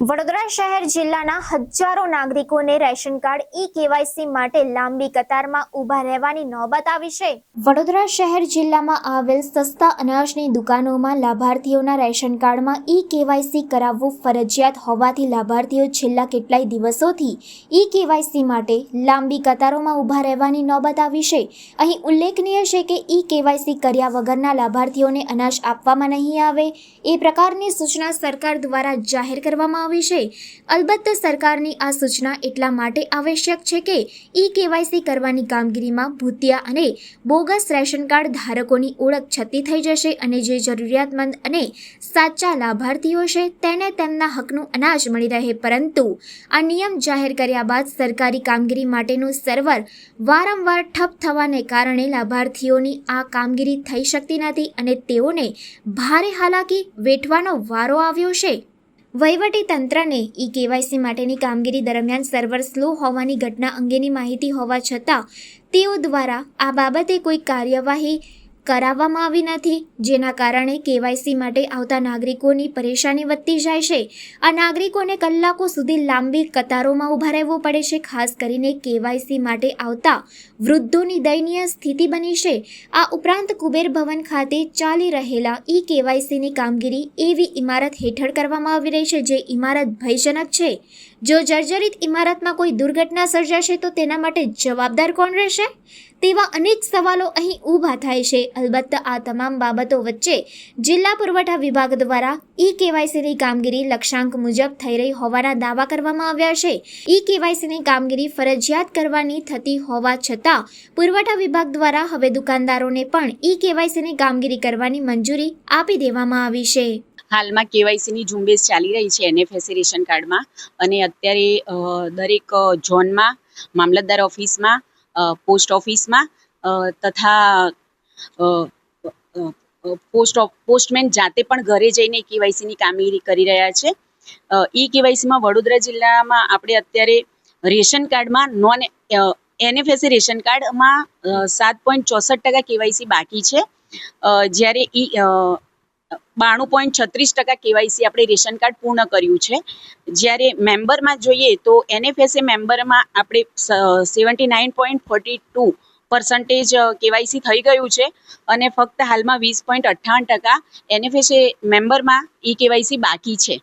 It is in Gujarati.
વડોદરા શહેર જિલ્લાના હજારો નાગરિકોને રેશન કાર્ડ ઈ કેવાયસી માટે લાંબી કતારમાં ઊભા રહેવાની નોબત આવી છે. વડોદરા શહેર જિલ્લામાં આવેલ સસ્તા અનાજની દુકાનોમાં લાભાર્થીઓના રેશન કાર્ડમાં ઈ કેવાયસી કરાવવું ફરજિયાત હોવાથી લાભાર્થીઓ છેલ્લા કેટલાય દિવસોથી ઈ કેવાયસી માટે લાંબી કતારોમાં ઊભા રહેવાની નોબત આવી છે. અહીં ઉલ્લેખનીય છે કે ઈ કેવાયસી કર્યા વગરના લાભાર્થીઓને અનાજ આપવામાં નહીં આવે. એ પ્રકારની સૂચના સરકાર દ્વારા જાહેર કરવામાં આવી અલબત્ત સરકારની આ સૂચના એટલા માટે આવશ્યક છે કે ઈ કેવાયસી કરવાની કામગીરીમાં ભૂતિયા અને બોગસ રેશન કાર્ડ ધારકોની ઓળખ છતી થઈ જશે અને જે જરૂરિયાતમંદ અને સાચા લાભાર્થીઓ છે તેને તેમના હકનું અનાજ મળી રહે. પરંતુ આ નિયમ જાહેર કર્યા બાદ સરકારી કામગીરી માટેનું સર્વર વારંવાર ઠપ થવાને કારણે લાભાર્થીઓની આ કામગીરી થઈ શકતી નથી અને તેઓને ભારે હાલાકી વેઠવાનો વારો આવ્યો છે. તંત્રને ઈ કેવાયસી માટેની કામગીરી દરમિયાન સર્વર સ્લો હોવાની ઘટના અંગેની માહિતી હોવા છતાં તેઓ દ્વારા આ બાબતે કોઈ કાર્યવાહી કરાવવામાં આવી નથી. જેના કારણે કેવાયસી માટે આવતા નાગરિકોની પરેશાની વધતી જાય છે. આ નાગરિકોને કલાકો સુધી લાંબી કતારોમાં ઊભા રહેવું પડે છે. ખાસ કરીને કેવાયસી માટે આવતા વૃદ્ધોની દયનીય સ્થિતિ બની છે. આ ઉપરાંત કુબેર ભવન ખાતે ચાલી રહેલા ઈ કેવાયસીની કામગીરી એવી ઇમારત હેઠળ કરવામાં આવી રહી છે, જે ઇમારત ભયજનક છે. જો જર્જરિત ઇમારતમાં કોઈ દુર્ઘટના સર્જાશે તો તેના માટે જવાબદાર કોણ રહેશે? તેવા અનેક સવાલો અહીં ઊભા થાય છે. અલબત્ત આ તમામ બાબતો વચ્ચે જિલ્લા પુરવઠા વિભાગ દ્વારા ઈ કેવાયસીની કામગીરી લક્ષ્યાંક મુજબ થઈ રહી હોવાના દાવા કરવામાં આવ્યા છે. ઈ કેવાયસીની કામગીરી ફરજિયાત કરવાની થતી હોવા છતાં પુરવઠા વિભાગ દ્વારા હવે દુકાનદારોને પણ ઈ કેવાયસીની કામગીરી કરવાની મંજૂરી આપી દેવામાં આવી છે. હાલમાં કેવાયસીની ઝુંબેશ ચાલી રહી છે એનએફએસસી રેશન કાર્ડમાં અને અત્યારે દરેક ઝોનમાં, મામલતદાર ઓફિસમાં પોસ્ટ ઓફિસમાં તથા પોસ્ટ પોસ્ટમેન જાતે પણ ઘરે જઈને કેવાયસીની કામગીરી કરી રહ્યા છે. ઈ કેવાયસીમાં વડોદરા જિલ્લામાં આપણે અત્યારે રેશન કાર્ડમાં નોન એનએફએસએ રેશન કાર્ડમાં સાત પોઈન્ટ ચોસઠ ટકા કેવાયસી બાકી છે. જ્યારે ઈ બાણું પોઈન્ટ છત્રીસ ટકા કેવાયસી આપણે રેશન કાર્ડ પૂર્ણ કર્યું છે. જ્યારે મેમ્બરમાં જોઈએ તો એનએફએસએ મેમ્બરમાં આપણે seventy nine point forty two percentage KYC થઈ ગયું છે અને ફક્ત હાલમાં વીસ પોઈન્ટ અઠ્ઠાવન ટકા એનએફએસએ મેમ્બરમાં ઈ કેવાયસી બાકી છે.